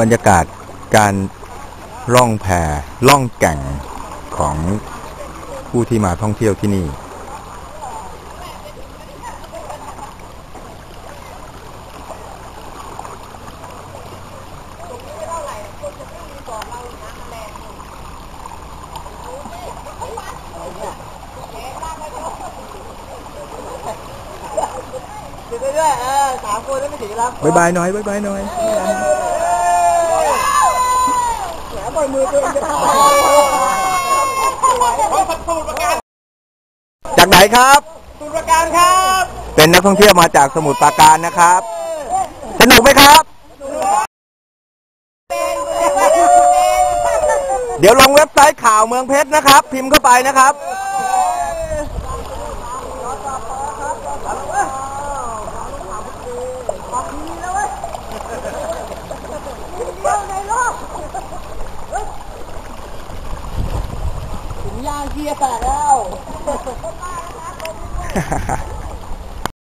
บรรยากาศการล่องแพล่องแก่งของผู้ที่มาท่องเที่ยวที่นี่เดี๋ยวด้วยเออสามคนแล้วไม่ถึงแล้วบายบายหน่อยบายบายหน่อยแหมป ล่อยมือตัวเองจะทำจากไหนครับสุรการครับ เป็นนักท่องเที่ยวมาจากสมุทรปราการนะครับสนุกไหมครับ เดี๋ยวลงเว็บไซต์ข่าวเมืองเพชรนะครับ พิมพ์เข้าไปนะครับ ถุงยา